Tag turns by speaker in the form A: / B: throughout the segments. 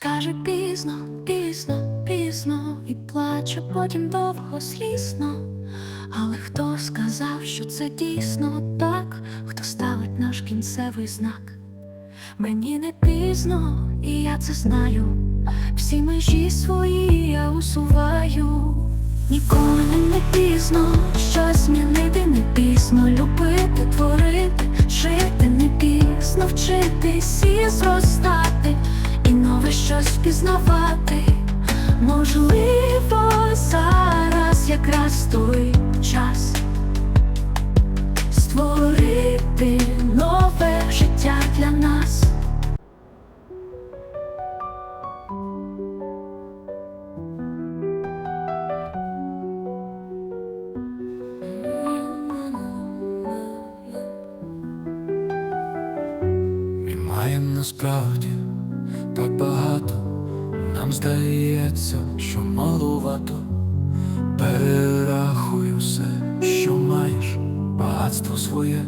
A: скаже пізно, пізно, пізно, і плаче потім довго слізно. Але хто сказав, що це дійсно так, хто ставить наш кінцевий знак? Мені не пізно, і я це знаю. Всі межі свої я усуваю. Ніколи не пізно, щось змінити не пізно, любити, творити, жити не пізно, вчитись і нове щось пізнавати. Можливо, зараз якраз той час створити нове життя для нас.
B: Маємо насправді так багато, нам здається, що малувато. Перерахуй усе, що маєш, багатство своє,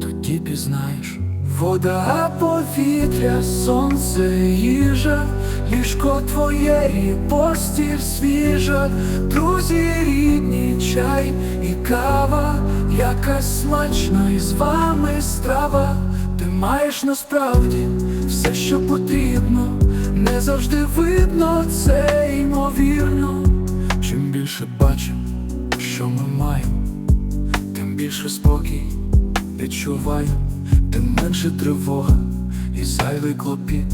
B: тоді пізнаєш. Вода, повітря, сонце, їжа, ліжко твоє і постіль свіжа, друзі, рідні, чай і кава, якась смачна і з вами страва. Ти маєш насправді все, що потрібно, не завжди видно, це ймовірно. Чим більше бачимо, що ми маємо, тим більше спокій відчуваю, тим менше тривога і зайвий клопіт.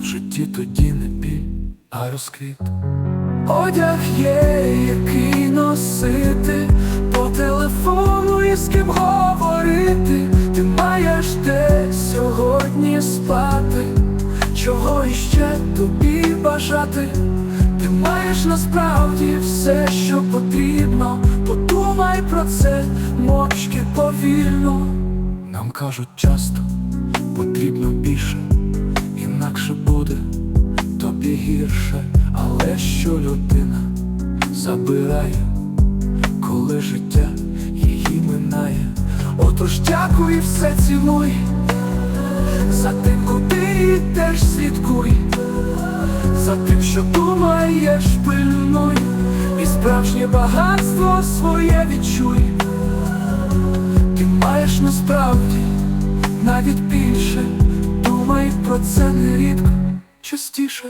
B: В житті тоді не біль, а розквіт. Одяг є, який носити, по телефону і з ким говорити. Бажати. Ти маєш насправді все, що потрібно. Подумай про це, мовчки повільно. Нам кажуть часто, потрібно більше, інакше буде тобі гірше, але що людина забирає, коли життя її минає. Отож дякуй і все цінуй, за тим, куди йдеш, тим, що думаєш, пильнуй, і справжнє багатство своє відчуй. Ти маєш насправді навіть більше, думай про це нерідко частіше.